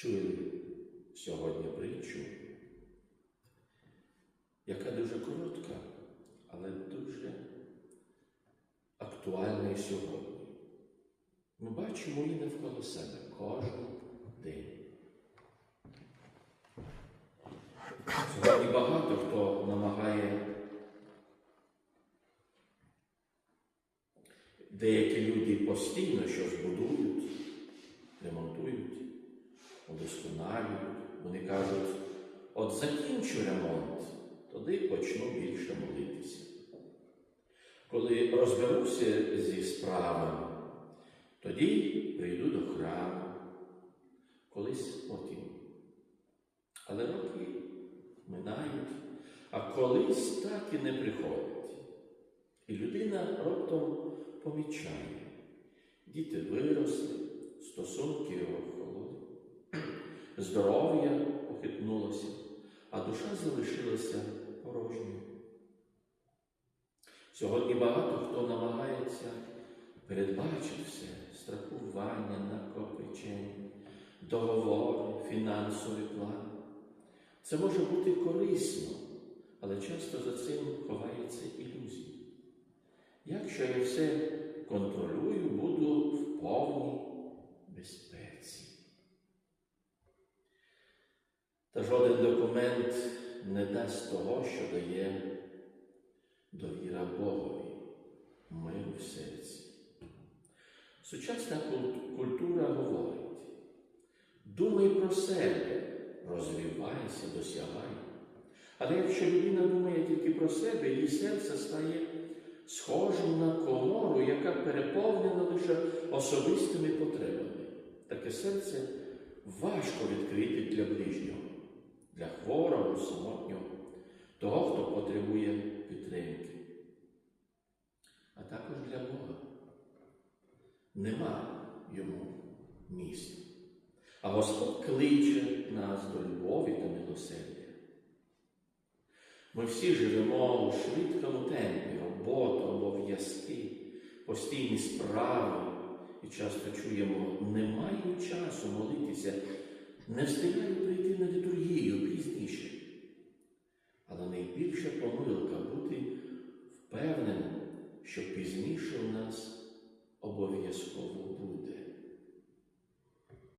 чули сьогодні притчу, яка дуже коротка, але дуже актуальна і сьогодні. Ми бачимо її навколо себе кожен день. Сьогодні багато хто намагає деякі люди постійно щось будують, от закінчу ремонт, тоді почну більше молитися. Коли розберуся зі справами, тоді прийду до храму, колись потім. Але роки минають, а колись так і не приходять. І людина раптом помічає, діти виросли, стосунки охололи, здоров'я похитнулося, а душа залишилася порожньою. Сьогодні багато хто намагається передбачити все, страхування, накопичення, договори, фінансові плани. Це може бути корисно, але часто за цим ховається ілюзія. Якщо я все контролюю, Та жоден документ не дасть того, що дає довіра Богові, мир в серці. Сучасна культура говорить: думай про себе, розвивайся, досягай. Але якщо людина думає тільки про себе, її серце стає схожим на комору, яка переповнена лише особистими потребами. Таке серце важко відкрити для ближнього, для хворого, самотнього, того, хто потребує підтримки. А також для Бога. Нема йому місця. А Господь кличе нас до любові та милосердя. Ми всі живемо у швидкому темпі, робота, обов'язки, постійні справи. І часто чуємо, не маю часу молитися, не встигаю прийти на помилка бути впевненим, що пізніше у нас обов'язково буде.